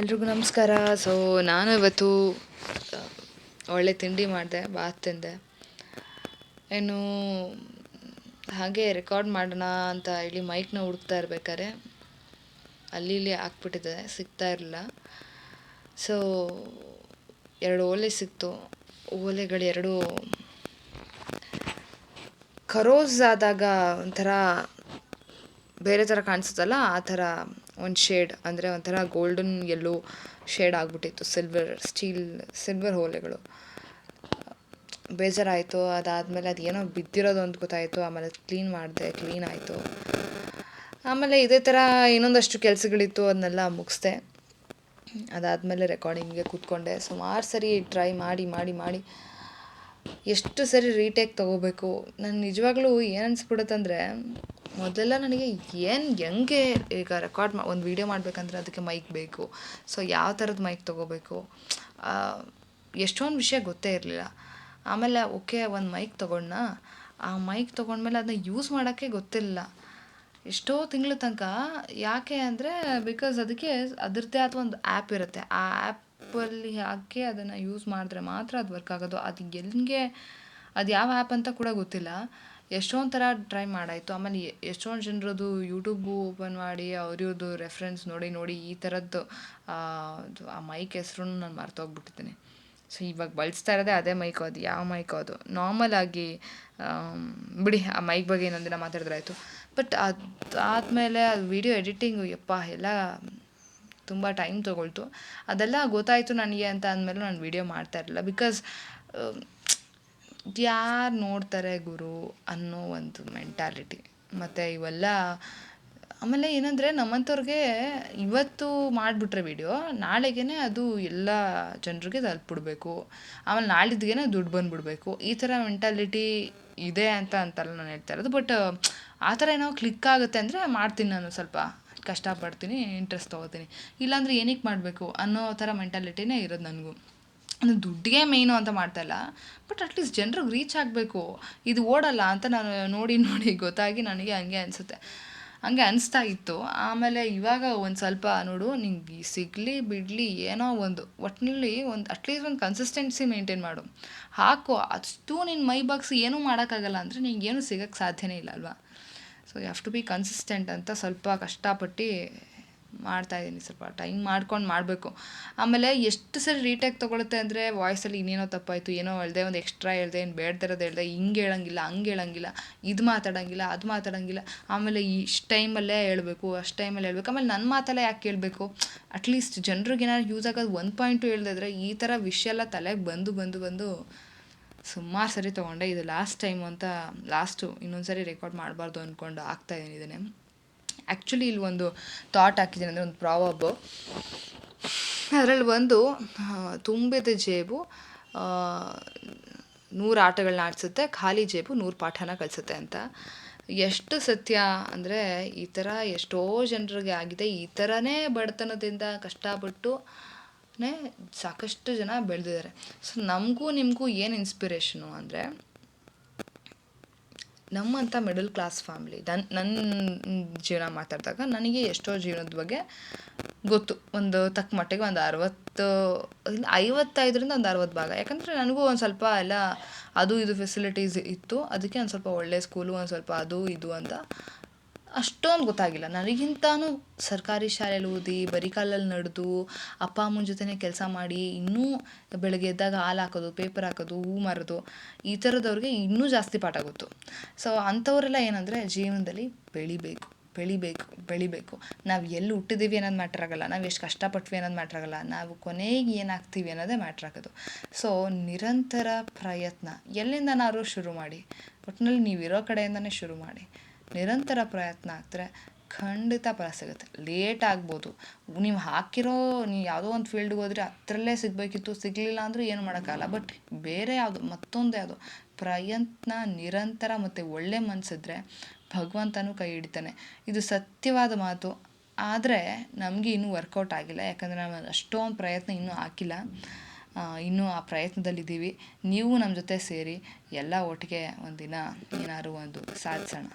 ಎಲ್ರಿಗೂ ನಮಸ್ಕಾರ. ಸೊ ನಾನು ಇವತ್ತು ಒಳ್ಳೆ ತಿಂಡಿ ಮಾಡಿದೆ ಬಾತ್ ತಿಂದೆ. ಏನು ಹಾಗೆ ರೆಕಾರ್ಡ್ ಮಾಡೋಣ ಅಂತ ಹೇಳಿ ಮೈಕ್ನ ಹುಡುಕ್ತಾ ಇರ್ಬೇಕಾದ್ರೆ, ಅಲ್ಲಿ ಇಲ್ಲಿ ಹಾಕ್ಬಿಟ್ಟಿದೆ, ಸಿಗ್ತಾ ಇರಲಿಲ್ಲ. ಸೊ ಎರಡು ಓಲೆ ಸಿಕ್ತು. ಓಲೆಗಳು ಎರಡು ಕರೋಸ್ ಆದಾಗ ಒಂಥರ ಬೇರೆ ಥರ ಕಾಣಿಸುತ್ತಲ್ಲ, ಆ ಥರ ಒಂದು ಶೇಡ್ ಅಂದರೆ ಒಂಥರ ಗೋಲ್ಡನ್ ಎಲ್ಲೋ ಶೇಡ್ ಆಗಿಬಿಟ್ಟಿತ್ತು ಸಿಲ್ವರ್ ಸ್ಟೀಲ್ ಸಿಲ್ವರ್ ಹೋಲೆಗಳು. ಬೇಜಾರಾಯಿತು, ಅದಾದಮೇಲೆ ಅದು ಏನೋ ಬಿದ್ದಿರೋದು ಅಂತ ಗೊತ್ತಾಯಿತು, ಆಮೇಲೆ ಕ್ಲೀನ್ ಮಾಡಿದೆ ಕ್ಲೀನ್ ಆಯಿತು. ಆಮೇಲೆ ಇದೇ ಥರ ಇನ್ನೊಂದಷ್ಟು ಕೆಲಸಗಳಿತ್ತು ಅದನ್ನೆಲ್ಲ ಮುಗಿಸ್ದೆ. ಅದಾದಮೇಲೆ ರೆಕಾರ್ಡಿಂಗ್ಗೆ ಕೂತ್ಕೊಂಡೆ. ಸುಮಾರು ಸರಿ ಟ್ರೈ ಮಾಡಿ ಮಾಡಿ ಮಾಡಿ. ಎಷ್ಟು ಸರಿ ರೀಟೇಕ್ ತೊಗೋಬೇಕು? ನಾನು ನಿಜವಾಗ್ಲೂ ಏನು ಅನಿಸ್ಬಿಡುತ್ತಂದರೆ ಮೊದಲೆಲ್ಲ ನನಗೆ ಏನು ಹೆಂಗೆ ಈಗ ರೆಕಾರ್ಡ್ ಮಾ ಒಂದು ವೀಡಿಯೋ ಮಾಡಬೇಕಂದ್ರೆ ಅದಕ್ಕೆ ಮೈಕ್ ಬೇಕು. ಸೊ ಯಾವ ಥರದ ಮೈಕ್ ತೊಗೋಬೇಕು? ಎಷ್ಟೊಂದು ವಿಷಯ ಗೊತ್ತೇ ಇರಲಿಲ್ಲ. ಆಮೇಲೆ, ಓಕೆ, ಒಂದು ಮೈಕ್ ತೊಗೊಂಡ ಆ ಮೈಕ್ ತೊಗೊಂಡ್ಮೇಲೆ ಅದನ್ನ ಯೂಸ್ ಮಾಡೋಕ್ಕೆ ಗೊತ್ತಿಲ್ಲ. ಎಷ್ಟೋ ತಿಂಗಳ ತನಕ ಯಾಕೆ ಅಂದರೆ ಬಿಕಾಸ್ ಅದಕ್ಕೆ ಅದರದ್ದೇ ಆದ ಒಂದು ಆ್ಯಪ್ ಇರುತ್ತೆ. ಆ ಆ್ಯಪಲ್ಲಿ ಹಾಕಿ ಅದನ್ನು ಯೂಸ್ ಮಾಡಿದ್ರೆ ಮಾತ್ರ ಅದು ವರ್ಕ್ ಆಗೋದು. ಅದು ಎಲ್ಲಿಗೆ ಅದು ಯಾವ ಆ್ಯಪ್ ಅಂತ ಕೂಡ ಗೊತ್ತಿಲ್ಲ. ಎಷ್ಟೊಂದು ಥರ ಟ್ರೈ ಮಾಡಾಯಿತು. ಆಮೇಲೆ ಎಷ್ಟೊಂದು ಜನರದು ಯೂಟ್ಯೂಬು ಓಪನ್ ಮಾಡಿ ಅವ್ರದ್ದು ರೆಫರೆನ್ಸ್ ನೋಡಿ ನೋಡಿ ಈ ಥರದ್ದು ಆ, ಅದು ಮೈಕ್ ಹೆಸ್ರು ನಾನು ಮರ್ತೋಗ್ಬಿಟ್ಟಿದ್ದೀನಿ. ಸೊ ಇವಾಗ ಬಳಸ್ತಾ ಇರೋದೇ ಅದೇ ಮೈಕ್ ಅದು ಯಾವ ಮೈಕ್ ಅದು. ನಾರ್ಮಲ್ ಆಗಿ ಬಿಡಿ ಆ ಮೈಕ್ ಬಗ್ಗೆ ಇನ್ನೊಂದಿನ ಮಾತಾಡಿದ್ರೆ ಆಯಿತು ಬಟ್ ಅದಾದಮೇಲೆ ಅದು ವಿಡಿಯೋ ಎಡಿಟಿಂಗು ಯಪ್ಪ ಎಲ್ಲ ತುಂಬ ಟೈಮ್ ತೊಗೊಳ್ತು. ಅದೆಲ್ಲ ಗೊತ್ತಾಯಿತು ನನಗೆ ಅಂತ ಅಂದಮೇಲೆ ನಾನು ವಿಡಿಯೋ ಮಾಡ್ತಾ ಇರಲಿಲ್ಲ. ಬಿಕಾಸ್ ಯಾರು ನೋಡ್ತಾರೆ ಗುರು ಅನ್ನೋ ಒಂದು ಮೆಂಟಾಲಿಟಿ ಮತ್ತು ಇವೆಲ್ಲ, ಆಮೇಲೆ ಏನಂದರೆ ನಮ್ಮಂಥವ್ರಿಗೆ ಇವತ್ತು ಮಾಡಿಬಿಟ್ರೆ ವಿಡಿಯೋ ನಾಳೆಗೇ ಅದು ಎಲ್ಲ ಜನರಿಗೆ ತಲುಪಿಬಿಡ್ಬೇಕು. ಆಮೇಲೆ ನಾಳಿದ್ಗೇ ದುಡ್ಡು ಬಂದುಬಿಡ್ಬೇಕು. ಈ ಥರ ಮೆಂಟಾಲಿಟಿ ಇದೆ ಅಂತ ಅಂತಲ್ಲ ನಾನು ಹೇಳ್ತಾ ಇರೋದು. ಬಟ್ ಆ ಥರ ಏನೋ ಕ್ಲಿಕ್ ಆಗುತ್ತೆ ಅಂದರೆ ಮಾಡ್ತೀನಿ ನಾನು ಸ್ವಲ್ಪ. ಕಷ್ಟಪಡ್ತೀನಿ ಇಂಟ್ರೆಸ್ಟ್ ತೊಗೋತೀನಿ. ಇಲ್ಲಾಂದರೆ ಏನಕ್ಕೆ ಮಾಡಬೇಕು ಅನ್ನೋ ಥರ ಮೆಂಟಾಲಿಟಿನೇ ಇರೋದು ನನಗೂ. ಅದು ದುಡ್ಡಿಗೆ ಮೇಯ್ನು ಅಂತ ಮಾಡ್ತಾ ಇಲ್ಲ. ಬಟ್ ಅಟ್ಲೀಸ್ಟ್ ಜನರಿಗೆ ರೀಚ್ ಆಗಬೇಕು. ಇದು ಓಡಲ್ಲ ಅಂತ ನಾನು ನೋಡಿ ನೋಡಿ ಗೊತ್ತಾಗಿ ನನಗೆ ಹಂಗೆ ಅನಿಸುತ್ತೆ. ಹಂಗೆ ಅನಿಸ್ತಾ ಇತ್ತು. ಆಮೇಲೆ ಇವಾಗ ಒಂದು ಸ್ವಲ್ಪ ನೋಡು, ನಿಂಗೆ ಸಿಗಲಿ, ಬಿಡಲಿ ಏನೋ ಒಂದು ಒಟ್ಟಿನಲ್ಲಿ ಒಂದು ಅಟ್ಲೀಸ್ಟ್ ಒಂದು ಕನ್ಸಿಸ್ಟೆನ್ಸಿ ಮೇಂಟೈನ್ ಮಾಡು. ಹಾಕು, ಅಷ್ಟು ನಿನ್ನ ಮೈ ಬಾಗ್ಸಿ ಏನೂ ಮಾಡೋಕ್ಕಾಗಲ್ಲ ಅಂದರೆ ಏನು ಸಿಗೋಕ್ಕೆ ಸಾಧ್ಯನೇ ಇಲ್ಲ ಅಲ್ವಾ? So you have to be consistent ಅಂತ ಸ್ವಲ್ಪ ಕಷ್ಟಪಟ್ಟು ಮಾಡ್ತಾ ಇದ್ದೀನಿ ಸ್ವಲ್ಪ ಟೈಮ್ ಮಾಡ್ಕೊಂಡು ಮಾಡಬೇಕು. ಆಮೇಲೆ ಎಷ್ಟು ಸರಿ ರೀಟೇಕ್ ತೊಗೊಳುತ್ತೆ ಅಂದರೆ ವಾಯ್ಸಲ್ಲಿ ಇನ್ನೇನೋ ತಪ್ಪಾಯಿತು, ಏನೋ ಹೇಳ್ದೆ, ಒಂದು ಎಕ್ಸ್ಟ್ರಾ ಹೇಳ್ದೆ, ಏನು ಬೇಡ್ದಿರೋದು ಹೇಳ್ದೆ, ಹಿಂಗೆ ಹೇಳಂಗಿಲ್ಲ, ಹಂಗೆ ಹೇಳಂಗಿಲ್ಲ, ಇದು ಮಾತಾಡೋಂಗಿಲ್ಲ, ಅದು ಮಾತಾಡಂಗಿಲ್ಲ, ಆಮೇಲೆ ಇಷ್ಟು ಟೈಮಲ್ಲೇ ಹೇಳಬೇಕು, ಅಷ್ಟು ಟೈಮಲ್ಲಿ ಹೇಳಬೇಕು. ಆಮೇಲೆ ನನ್ನ ಮಾತಲ್ಲೇ ಯಾಕೆ ಕೇಳಬೇಕು? ಅಟ್ಲೀಸ್ಟ್ ಜನರಿಗೆ ಏನಾದ್ರು ಯೂಸ್ ಆಗೋದು ಒಂದು ಪಾಯಿಂಟು ಹೇಳ್ದಿದ್ರೆ ಈ ಥರ ವಿಷಯ ಎಲ್ಲ ತಲೆಗೆ ಬಂದು ಬಂದು ಬಂದು ಸುಮಾರು ಸರಿ ತೊಗೊಂಡೆ. ಇದು ಲಾಸ್ಟ್ ಟೈಮ್ ಅಂತ ಲಾಸ್ಟು ಇನ್ನೊಂದು ಸರಿ ರೆಕಾರ್ಡ್ ಮಾಡಬಾರ್ದು ಅಂದ್ಕೊಂಡು ಆಗ್ತಾಯಿದ್ದೀನಿ ಇದನ್ನೇ. ಆ್ಯಕ್ಚುಲಿ ಇಲ್ಲಿ ಒಂದು ಥಾಟ್ ಹಾಕಿದ್ದೀನಿ ಅಂದರೆ ಒಂದು ಪ್ರಾವಬ್ ಅದರಲ್ಲಿ ಒಂದು ತುಂಬಿದ ಜೇಬು ನೂರು ಆಟಗಳನ್ನ ಆಡಿಸುತ್ತೆ ಖಾಲಿ ಜೇಬು ನೂರು ಪಾಠನ ಕಲಿಸುತ್ತೆ ಅಂತ. ಎಷ್ಟು ಸತ್ಯ ಅಂದರೆ ಈ ಥರ ಎಷ್ಟೋ ಜನರಿಗೆ ಆಗಿದೆ, ಈ ಥರನೇ ಬಡತನದಿಂದ ಕಷ್ಟಪಟ್ಟು ಸಾಕಷ್ಟು ಜನ ಬೆಳೆದಿದ್ದಾರೆ. ಸೊ ನಮಗೂ ನಿಮಗೂ ಏನು ಇನ್ಸ್ಪಿರೇಷನು ಅಂದರೆ ನಮ್ಮಂಥ ಮಿಡಲ್ ಕ್ಲಾಸ್ ಫ್ಯಾಮ್ಲಿ ನನ್ನ ನನ್ನ ಜೀವನ ಮಾತಾಡಿದಾಗ ನನಗೆ ಎಷ್ಟೋ ಜೀವನದ ಬಗ್ಗೆ ಗೊತ್ತು. ಒಂದು ತಕ್ಕ ಮಟ್ಟಿಗೆ ಒಂದು ಅರವತ್ತು, ಇಲ್ಲ ಐವತ್ತೈದರಿಂದ ಒಂದು ಅರವತ್ತು ಭಾಗ. ಯಾಕಂದರೆ ನನಗೂ ಒಂದು ಸ್ವಲ್ಪ ಎಲ್ಲ ಅದು, ಇದು ಫೆಸಿಲಿಟೀಸ್ ಇತ್ತು. ಅದಕ್ಕೆ ಒಂದು ಸ್ವಲ್ಪ ಒಳ್ಳೆಯ ಸ್ಕೂಲು ಒಂದು ಸ್ವಲ್ಪ ಅದು, ಇದು ಅಂತ. ಅಷ್ಟೊಂದು ಗೊತ್ತಾಗಿಲ್ಲ. ನನಗಿಂತಾನು ಸರ್ಕಾರಿ ಶಾಲೆಯಲ್ಲಿ ಓದಿ, ಬರಿ ಕಾಲಲ್ಲಿ ನಡೆದು, ಅಪ್ಪ, ಅಮ್ಮನ ಜೊತೆನೇ ಕೆಲಸ ಮಾಡಿ, ಇನ್ನೂ ಬೆಳಗ್ಗೆ ಎದ್ದಾಗ ಹಾಲು ಹಾಕೋದು ಪೇಪರ್ ಹಾಕೋದು, ಹೂ ಮಾರೋದು, ಈ ಥರದವ್ರಿಗೆ ಇನ್ನೂ ಜಾಸ್ತಿ ಪಾಠ ಗೊತ್ತು. ಸೊ ಅಂಥವರೆಲ್ಲ ಏನಂದರೆ ಜೀವನದಲ್ಲಿ ಬೆಳಿಬೇಕು ಬೆಳಿಬೇಕು ಬೆಳಿಬೇಕು. ನಾವು ಎಲ್ಲಿ ಹುಟ್ಟಿದ್ದೀವಿ ಅನ್ನೋದು ಮ್ಯಾಟ್ರ್ ಆಗಲ್ಲ. ನಾವು ಎಷ್ಟು ಕಷ್ಟಪಟ್ವಿ ಅನ್ನೋದು ಮ್ಯಾಟ್ರ್ ಆಗಲ್ಲ. ನಾವು ಕೊನೆಗೆ ಏನಾಗ್ತೀವಿ ಅನ್ನೋದೇ ಮ್ಯಾಟ್ರ್ ಆಗೋದು. ಸೊ ನಿರಂತರ ಪ್ರಯತ್ನ. ಎಲ್ಲಿಂದನಾದ್ರೂ ಶುರು ಮಾಡಿ. ಒಟ್ಟಿನಲ್ಲಿ ನೀವಿರೋ ಕಡೆಯಿಂದನೇ ಶುರು ಮಾಡಿ. ನಿರಂತರ ಪ್ರಯತ್ನ ಆಗ್ತಾರೆ ಖಂಡಿತ ಫಲ ಸಿಗುತ್ತೆ. ಲೇಟ್ ಆಗ್ಬೋದು. ನೀವು ಹಾಕಿರೋ, ನೀವು ಯಾವುದೋ ಒಂದು ಫೀಲ್ಡ್ಗೆ ಹೋದರೆ ಅದರಲ್ಲೇ ಸಿಗಬೇಕಿತ್ತು, ಸಿಗಲಿಲ್ಲ ಅಂದರೂ ಏನು ಮಾಡೋಕ್ಕಾಗಲ್ಲ. ಬಟ್ ಬೇರೆ ಯಾವುದು, ಮತ್ತೊಂದು ಯಾವುದು, ಪ್ರಯತ್ನ ನಿರಂತರ ಮತ್ತು ಒಳ್ಳೆ ಮನಸ್ಸಿದ್ರೆ ಭಗವಂತನೂ ಕೈ ಹಿಡಿತಾನೆ. ಇದು ಸತ್ಯವಾದ ಮಾತು. ಆದರೆ ನಮಗೆ ಇನ್ನೂ ವರ್ಕೌಟ್ ಆಗಿಲ್ಲ. ಯಾಕಂದರೆ ನಾವು ಅಷ್ಟೊಂದು ಪ್ರಯತ್ನ ಇನ್ನೂ ಹಾಕಿಲ್ಲ. ಇನ್ನೂ ಆ ಪ್ರಯತ್ನದಲ್ಲಿದ್ದೀವಿ. ನೀವು ನಮ್ಮ ಜೊತೆ ಸೇರಿ ಎಲ್ಲ ಒಟ್ಟಿಗೆ ಒಂದಿನ ಏನಾದ್ರು ಒಂದು ಸಾಧಿಸೋಣ.